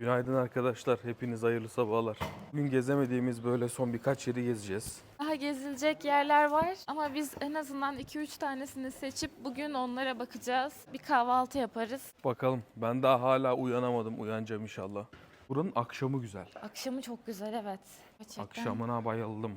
Günaydın arkadaşlar. Hepiniz hayırlı sabahlar. Bugün gezemediğimiz böyle son birkaç yeri gezeceğiz. Daha gezilecek yerler var ama biz en azından 2-3 tanesini seçip bugün onlara bakacağız. Bir kahvaltı yaparız. Bakalım. Ben daha hala uyanamadım. Uyanacağım inşallah. Buranın akşamı güzel. Akşamı çok güzel evet. Gerçekten. Akşamına bayıldım.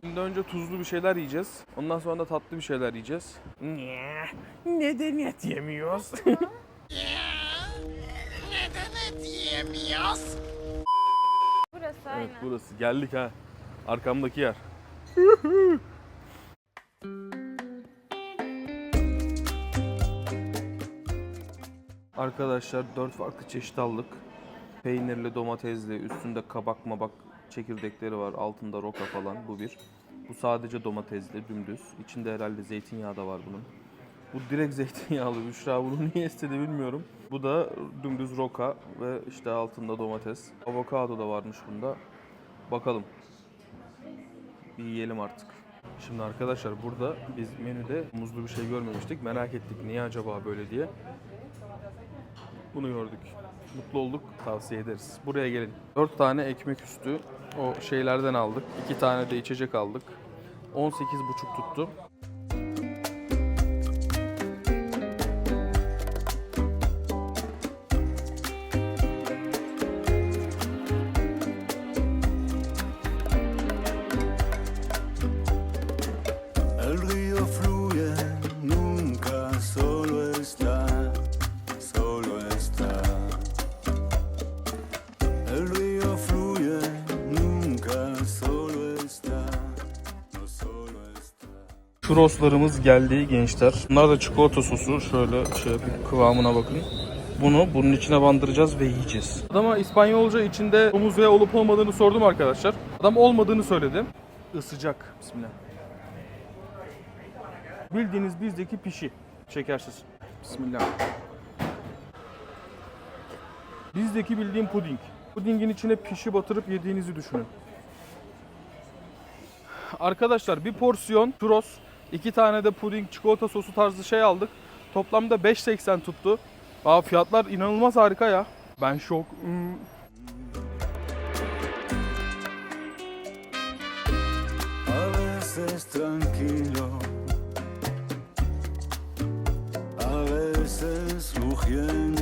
Şimdi önce tuzlu bir şeyler yiyeceğiz. Ondan sonra da tatlı bir şeyler yiyeceğiz. Niye? Neden et yemiyoruz? Burası evet aynen. burası. Geldik ha. Arkamdaki yer. Arkadaşlar dört farklı çeşit aldık. Peynirli, domatesli, üstünde kabak mabak çekirdekleri var. Altında roka falan bu bir. Bu sadece domatesli, dümdüz. İçinde herhalde zeytinyağı da var bunun. Bu direkt zeytinyağlı. Büşra bunu niye istedi bilmiyorum. Bu da dümdüz roka ve işte altında domates. Avokado da varmış bunda. Bakalım. Bir yiyelim artık. Şimdi arkadaşlar burada biz menüde muzlu bir şey görmemiştik. Merak ettik niye acaba böyle diye. Bunu gördük. Mutlu olduk. Tavsiye ederiz. Buraya gelin. 4 tane ekmek üstü o şeylerden aldık. 2 tane de içecek aldık. 18,5 tuttu. Churroslarımız geldi gençler. Bunlar da çikolata sosu. Şöyle şey kıvamına bakın. Bunu bunun içine bandıracağız ve yiyeceğiz. Adama İspanyolca içinde domuz yağı olup olmadığını sordum arkadaşlar. Adam olmadığını söyledi. Isıcak. Bismillah. Bildiğiniz bizdeki pişi. Şekersiz. Bismillah. Bizdeki bildiğim puding. Pudingin içine pişi batırıp yediğinizi düşünün. Arkadaşlar bir porsiyon churros, iki tane de puding, çikolata sosu tarzı şey aldık. Toplamda 5.80 tuttu. Aa, fiyatlar inanılmaz harika ya. Ben şok. Hmm. Tranquilo, a veces rugiendo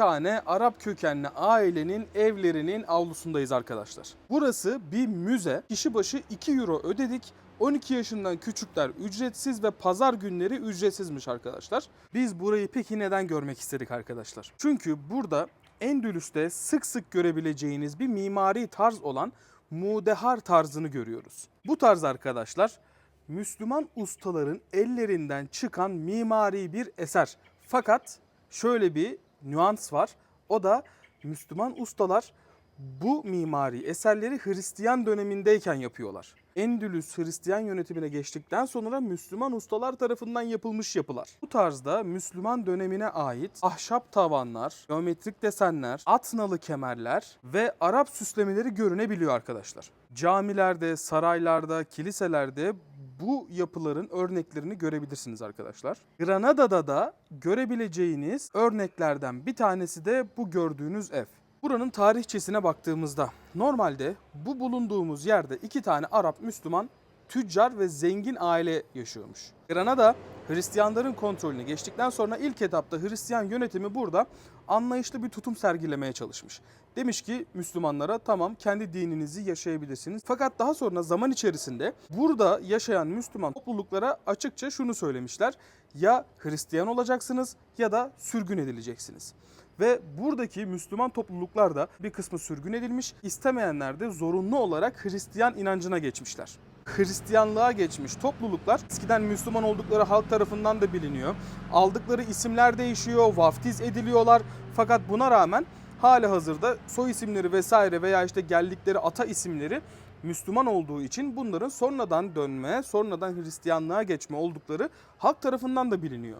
tane Arap kökenli ailenin evlerinin avlusundayız arkadaşlar. Burası bir müze. Kişi başı 2 euro ödedik. 12 yaşından küçükler ücretsiz ve pazar günleri ücretsizmiş arkadaşlar. Biz burayı peki neden görmek istedik arkadaşlar? Çünkü burada Endülüs'te sık sık görebileceğiniz bir mimari tarz olan mudehar tarzını görüyoruz. Bu tarz arkadaşlar Müslüman ustaların ellerinden çıkan mimari bir eser. Fakat şöyle bir nüans var. O da Müslüman ustalar bu mimari eserleri Hristiyan dönemindeyken yapıyorlar. Endülüs Hristiyan yönetimine geçtikten sonra Müslüman ustalar tarafından yapılmış yapılar. Bu tarzda Müslüman dönemine ait ahşap tavanlar, geometrik desenler, at nalı kemerler ve Arap süslemeleri görünebiliyor arkadaşlar. Camilerde, saraylarda, kiliselerde bu yapıların örneklerini görebilirsiniz arkadaşlar. Granada'da da görebileceğiniz örneklerden bir tanesi de bu gördüğünüz ev. Buranın tarihçesine baktığımızda normalde bu bulunduğumuz yerde iki tane Arap Müslüman tüccar ve zengin aile yaşıyormuş. Granada Hristiyanların kontrolüne geçtikten sonra ilk etapta Hristiyan yönetimi burada anlayışlı bir tutum sergilemeye çalışmış. Demiş ki Müslümanlara tamam kendi dininizi yaşayabilirsiniz. Fakat daha sonra zaman içerisinde burada yaşayan Müslüman topluluklara açıkça şunu söylemişler. Ya Hristiyan olacaksınız ya da sürgün edileceksiniz. Ve buradaki Müslüman topluluklar da bir kısmı sürgün edilmiş, istemeyenler de zorunlu olarak Hristiyan inancına geçmişler. Hristiyanlığa geçmiş topluluklar eskiden Müslüman oldukları halk tarafından da biliniyor. Aldıkları isimler değişiyor, vaftiz ediliyorlar. Fakat buna rağmen hali hazırda soy isimleri vesaire veya işte geldikleri ata isimleri Müslüman olduğu için bunların sonradan dönme, sonradan Hristiyanlığa geçme oldukları halk tarafından da biliniyor.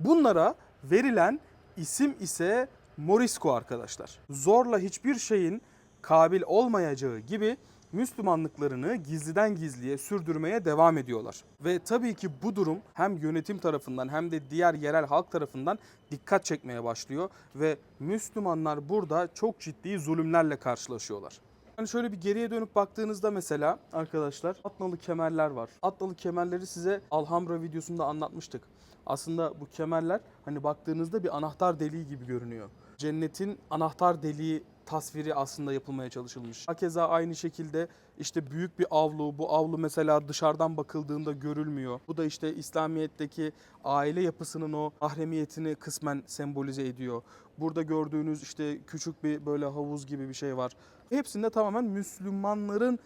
Bunlara verilen isim ise Morisco arkadaşlar. Zorla hiçbir şeyin kabil olmayacağı gibi Müslümanlıklarını gizliden gizliye sürdürmeye devam ediyorlar. Ve tabii ki bu durum hem yönetim tarafından hem de diğer yerel halk tarafından dikkat çekmeye başlıyor ve Müslümanlar burada çok ciddi zulümlerle karşılaşıyorlar. Hani şöyle bir geriye dönüp baktığınızda mesela arkadaşlar atnalı kemerler var. Atnalı kemerleri size Alhambra videosunda anlatmıştık. Aslında bu kemerler hani baktığınızda bir anahtar deliği gibi görünüyor. Cennetin anahtar deliği tasviri aslında yapılmaya çalışılmış. Hakeza aynı şekilde işte büyük bir avlu, bu avlu mesela dışarıdan bakıldığında görülmüyor. Bu da işte İslamiyet'teki aile yapısının o mahremiyetini kısmen sembolize ediyor. Burada gördüğünüz işte küçük bir böyle havuz gibi bir şey var. Hepsinde tamamen Müslümanların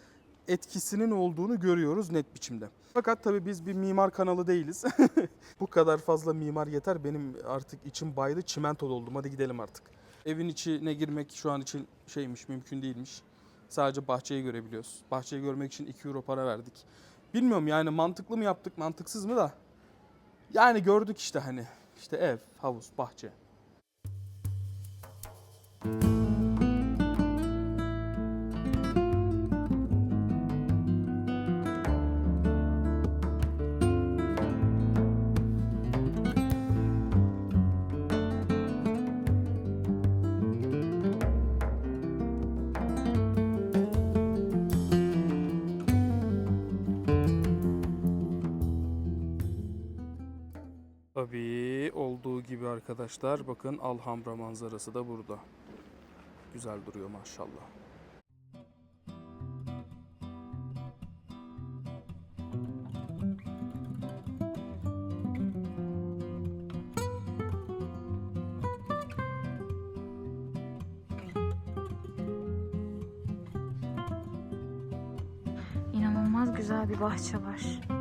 etkisinin olduğunu görüyoruz net biçimde. Fakat tabii biz bir mimar kanalı değiliz. Bu kadar fazla mimar yeter. Benim artık içim baydı. Çimento doldum. Hadi gidelim artık. Evin içine girmek şu an için şeymiş, mümkün değilmiş. Sadece bahçeyi görebiliyoruz. Bahçeyi görmek için 2 euro para verdik. Bilmiyorum yani mantıklı mı yaptık, mantıksız mı da. Yani gördük işte hani. İşte ev, havuz, bahçe. Tabii arkadaşlar bakın Alhambra manzarası da burada. Güzel duruyor maşallah. İnanılmaz güzel bir bahçe var.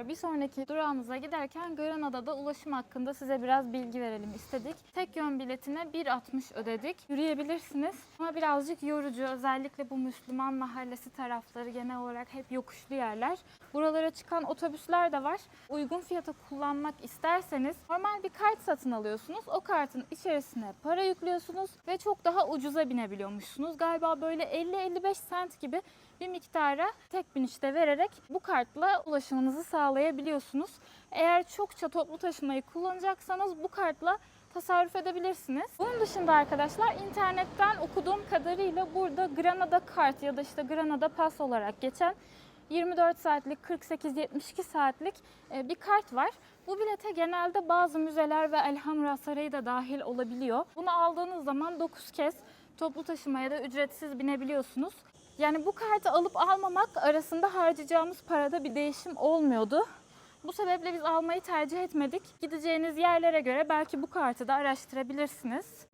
Arkadaşlar bir sonraki durağımıza giderken Granada'da ulaşım hakkında size biraz bilgi verelim istedik. Tek yön biletine 1.60 ödedik. Yürüyebilirsiniz ama birazcık yorucu. Özellikle bu Müslüman mahallesi tarafları genel olarak hep yokuşlu yerler. Buralara çıkan otobüsler de var. Uygun fiyata kullanmak isterseniz normal bir kart satın alıyorsunuz. O kartın içerisine para yüklüyorsunuz ve çok daha ucuza binebiliyormuşsunuz. Galiba böyle 50-55 sent gibi bir miktara tek binişte vererek bu kartla ulaşımınızı sağlayabiliyorsunuz. Eğer çokça toplu taşımayı kullanacaksanız bu kartla tasarruf edebilirsiniz. Bunun dışında arkadaşlar internetten okuduğum kadarıyla burada Granada kart ya da işte Granada Pass olarak geçen 24 saatlik, 48-72 saatlik e, bir kart var. Bu bilete genelde bazı müzeler ve Elhamra Sarayı da dahil olabiliyor. Bunu aldığınız zaman 9 kez toplu taşımaya da ücretsiz binebiliyorsunuz. Yani bu kartı alıp almamak arasında harcayacağımız parada bir değişim olmuyordu. Bu sebeple biz almayı tercih etmedik. Gideceğiniz yerlere göre belki bu kartı da araştırabilirsiniz.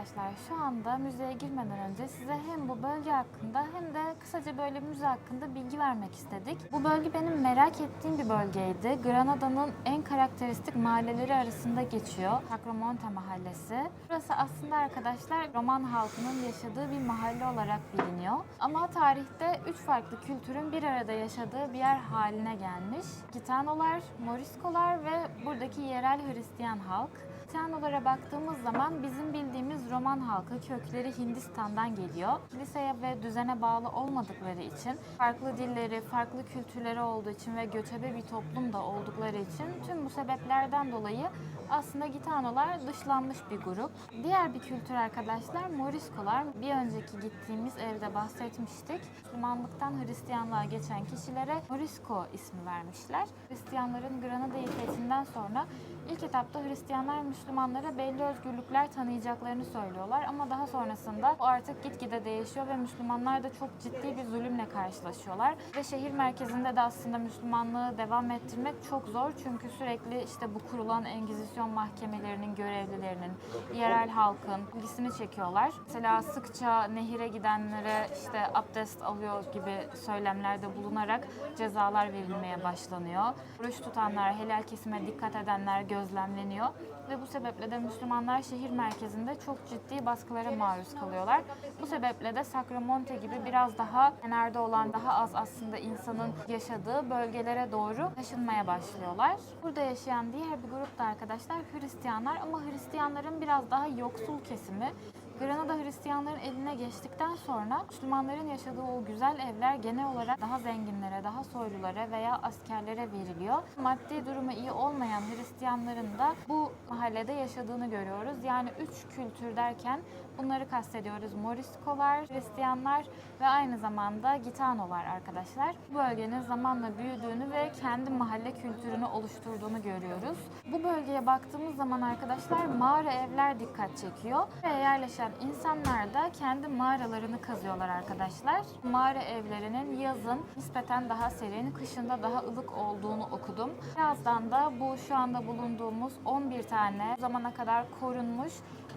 Arkadaşlar şu anda müzeye girmeden önce size hem bu bölge hakkında hem de kısaca böyle müze hakkında bilgi vermek istedik. Bu bölge benim merak ettiğim bir bölgeydi. Granada'nın en karakteristik mahalleleri arasında geçiyor. Sacromonte mahallesi. Burası aslında arkadaşlar Roman halkının yaşadığı bir mahalle olarak biliniyor. Ama tarihte üç farklı kültürün bir arada yaşadığı bir yer haline gelmiş. Gitanolar, Moriskolar ve buradaki yerel Hristiyan halk. Hristiyanlara baktığımız zaman bizim bildiğimiz Roman halkı kökleri Hindistan'dan geliyor. Kiliseye ve düzene bağlı olmadıkları için, farklı dilleri, farklı kültürleri olduğu için ve göçebe bir toplum da oldukları için tüm bu sebeplerden dolayı aslında Gitanolar dışlanmış bir grup. Diğer bir kültür arkadaşlar Moriskolar. Bir önceki gittiğimiz evde bahsetmiştik. Müslümanlıktan Hristiyanlığa geçen kişilere Morisko ismi vermişler. Hristiyanların Granada'yı fethinden sonra ilk etapta Hristiyanlar Müslümanlara belli özgürlükler tanıyacaklarını söylüyorlar ama daha sonrasında bu artık gitgide değişiyor ve Müslümanlar da çok ciddi bir zulümle karşılaşıyorlar. Ve şehir merkezinde de aslında Müslümanlığı devam ettirmek çok zor çünkü sürekli işte bu kurulan Engizisyon mahkemelerinin görevlilerinin, yerel halkın ilgisini çekiyorlar. Mesela sıkça nehire gidenlere işte abdest alıyor gibi söylemlerde bulunarak cezalar verilmeye başlanıyor. Oruç tutanlar, helal kesime dikkat edenler gözlemleniyor ve bu sebeple de Müslümanlar şehir merkezinde çok ciddi baskılara maruz kalıyorlar. Bu sebeple de Sacromonte gibi biraz daha kenarda olan, daha az aslında insanın yaşadığı bölgelere doğru taşınmaya başlıyorlar. Burada yaşayan diğer bir grup da arkadaşlar Hristiyanlar ama Hristiyanların biraz daha yoksul kesimi. Granada Hristiyanların eline geçtikten sonra Müslümanların yaşadığı o güzel evler genel olarak daha zenginlere, daha soylulara veya askerlere veriliyor. Maddi durumu iyi olmayan Hristiyanların da bu mahallede yaşadığını görüyoruz. Yani üç kültür derken bunları kastediyoruz. Moriskolar, Hristiyanlar ve aynı zamanda Gitanolar arkadaşlar. Bu bölgenin zamanla büyüdüğünü ve kendi mahalle kültürünü oluşturduğunu görüyoruz. Bu bölgeye baktığımız zaman arkadaşlar mağara evler dikkat çekiyor. Ve yerleşen insanlar da kendi mağaralarını kazıyorlar arkadaşlar. Mağara evlerinin yazın nispeten daha serin, kışında daha ılık olduğunu okudum. Birazdan da bu şu anda bulunduğumuz 11 tane zamana kadar korunmuş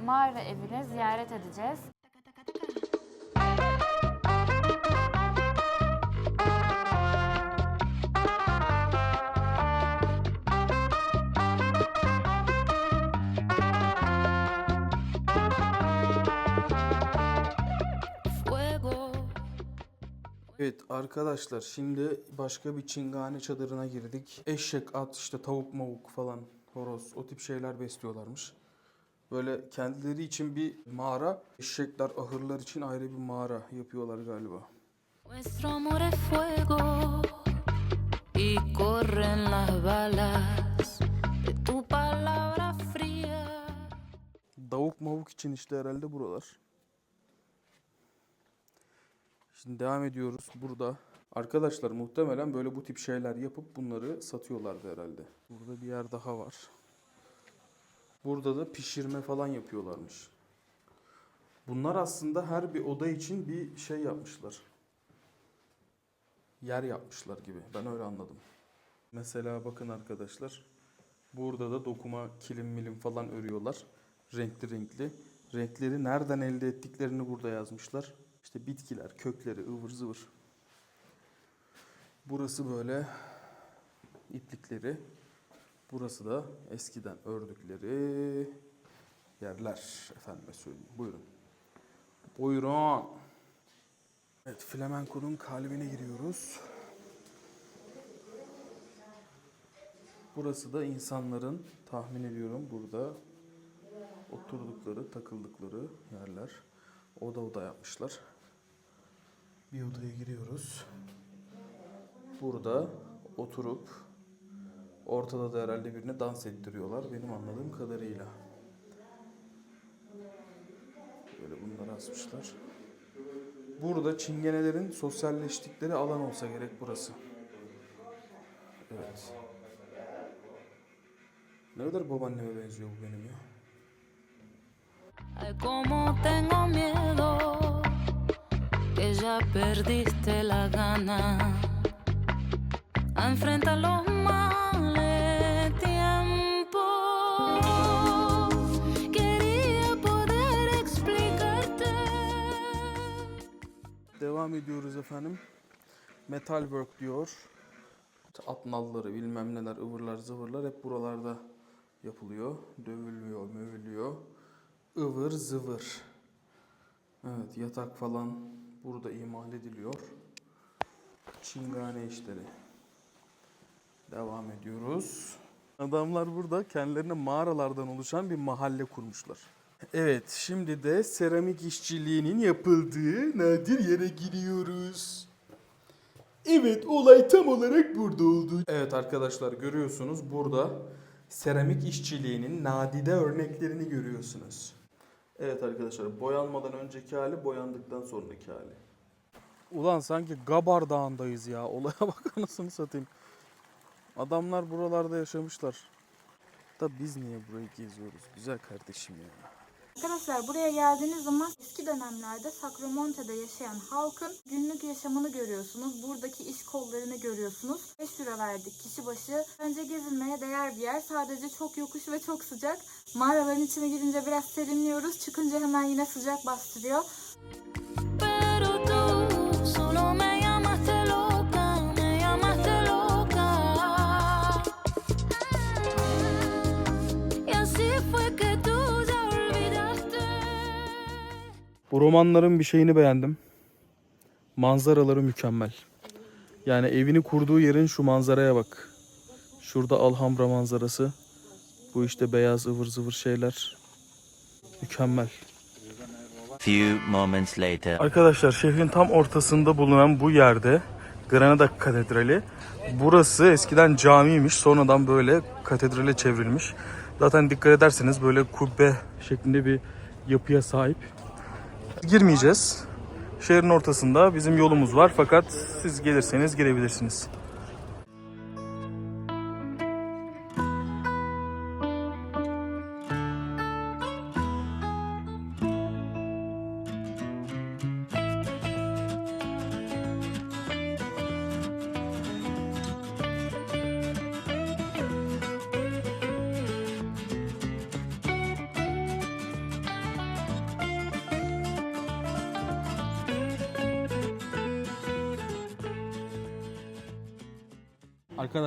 mağara evini ziyaret edeceğiz. Evet arkadaşlar şimdi başka bir çingane çadırına girdik. Eşek, at, işte tavuk mavuk falan, horoz o tip şeyler besliyorlarmış. Böyle kendileri için bir mağara, eşekler, ahırlar için ayrı bir mağara yapıyorlar galiba. Nuestro amor es fuego y corren las balas de tu palabra fría. Davuk mavuk için işte herhalde buralar. Şimdi devam ediyoruz burada. Arkadaşlar muhtemelen böyle bu tip şeyler yapıp bunları satıyorlardı herhalde. Burada bir yer daha var. Burada da pişirme falan yapıyorlarmış. Bunlar aslında her bir oda için bir şey yapmışlar. Yer yapmışlar gibi. Ben öyle anladım. Mesela bakın arkadaşlar. Burada da dokuma kilim milim falan örüyorlar. Renkli renkli. Renkleri nereden elde ettiklerini burada yazmışlar. İşte bitkiler, kökleri, ıvır zıvır. Burası böyle iplikleri. Burası da eskiden ördükleri yerler. Efendime söyleyeyim. Buyurun. Buyurun. Evet, flamenko'nun kalbine giriyoruz. Burası da insanların tahmin ediyorum burada oturdukları, takıldıkları yerler. Oda oda yapmışlar. Bir odaya giriyoruz. Burada oturup ortada da herhalde birine dans ettiriyorlar benim anladığım kadarıyla. Böyle bunları asmışlar. Burada çingenelerin sosyalleştikleri alan olsa gerek burası. Evet. Ne kadar babaanneme benziyor bu benim ya. Ay, como tengo miedo ya perdiste la gana. Enfrenta los males tiempo. Quería poder explicarte. Devam ediyoruz efendim. Metal work diyor. İşte at nalları bilmem neler ıvırlar zıvırlar hep buralarda yapılıyor. Dövülüyor, mövülüyor. Ivır zıvır. Evet yatak falan burada imal ediliyor. Çingane işleri. Devam ediyoruz. Adamlar burada kendilerine mağaralardan oluşan bir mahalle kurmuşlar. Evet, şimdi de seramik işçiliğinin yapıldığı nadir yere giriyoruz. Evet, olay tam olarak burada oldu. Evet arkadaşlar görüyorsunuz burada seramik işçiliğinin nadide örneklerini görüyorsunuz. Evet arkadaşlar boyanmadan önceki hali, boyandıktan sonraki hali. Ulan sanki Gabar Dağı'ndayız ya. Olaya bak anasını satayım. Adamlar buralarda yaşamışlar. Da biz niye burayı geziyoruz güzel kardeşim ya. Arkadaşlar buraya geldiğiniz zaman eski dönemlerde Sacromonte'de yaşayan halkın günlük yaşamını görüyorsunuz. Buradaki iş kollarını görüyorsunuz. 5 euro verdik kişi başı. Bence gezilmeye değer bir yer. Sadece çok yokuş ve çok sıcak. Mağaraların içine girince biraz serinliyoruz. Çıkınca hemen yine sıcak bastırıyor. Bu romanların bir şeyini beğendim. Manzaraları mükemmel. Yani evini kurduğu yerin şu manzaraya bak. Şurada Alhambra manzarası. Bu işte beyaz ıvır zıvır şeyler. Mükemmel. Few moments later. Arkadaşlar şehrin tam ortasında bulunan bu yerde Granada Katedrali. Burası eskiden camiymiş. Sonradan böyle katedrale çevrilmiş. Zaten dikkat ederseniz böyle kubbe şeklinde bir yapıya sahip. Girmeyeceğiz. Şehrin ortasında bizim yolumuz var fakat siz gelirseniz girebilirsiniz.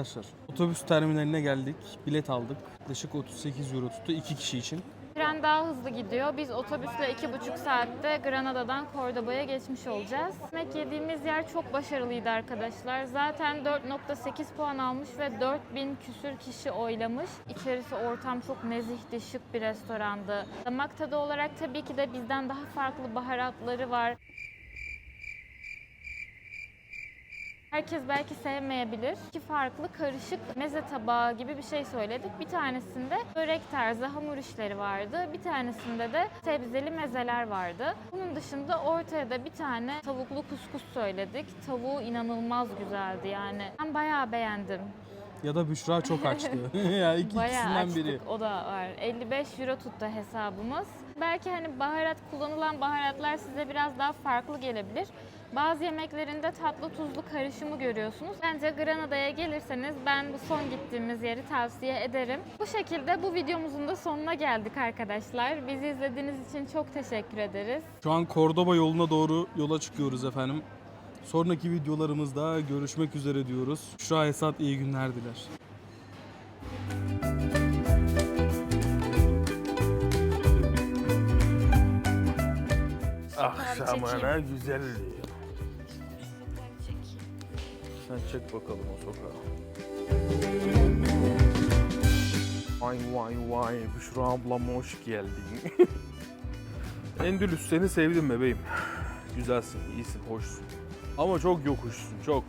Arkadaşlar otobüs terminaline geldik. Bilet aldık. Yaklaşık 38 euro tuttu iki kişi için. Tren daha hızlı gidiyor. Biz otobüsle iki buçuk saatte Granada'dan Cordoba'ya geçmiş olacağız. Yemek yediğimiz yer çok başarılıydı arkadaşlar. Zaten 4.8 puan almış ve 4000 küsür kişi oylamış. İçerisi ortam çok nezihti, şık bir restorandı. Damak tadı olarak tabii ki de bizden daha farklı baharatları var. Herkes belki sevmeyebilir. İki farklı karışık meze tabağı gibi bir şey söyledik. Bir tanesinde börek tarzı hamur işleri vardı. Bir tanesinde de sebzeli mezeler vardı. Bunun dışında ortaya da bir tane tavuklu kuskus söyledik. Tavuğu inanılmaz güzeldi yani. Ben bayağı beğendim. Ya da Büşra çok açtı. ya iki Bayağı ikisinden açtık. biri. O da var. 55 euro tuttu hesabımız. Belki hani baharat kullanılan baharatlar size biraz daha farklı gelebilir. Bazı yemeklerinde tatlı tuzlu karışımı görüyorsunuz. Bence Granada'ya gelirseniz ben bu son gittiğimiz yeri tavsiye ederim. Bu şekilde bu videomuzun da sonuna geldik arkadaşlar. Bizi izlediğiniz için çok teşekkür ederiz. Şu an Cordoba yoluna doğru yola çıkıyoruz efendim. Sonraki videolarımızda görüşmek üzere diyoruz. Büşra Esat iyi günler diler. Akşamına güzel. Sen çek bakalım o sokağı. Vay vay vay Büşra ablam hoş geldin. Endülüs seni sevdim bebeğim. Güzelsin, iyisin, hoşsun. Ama çok yokuşsun, çok.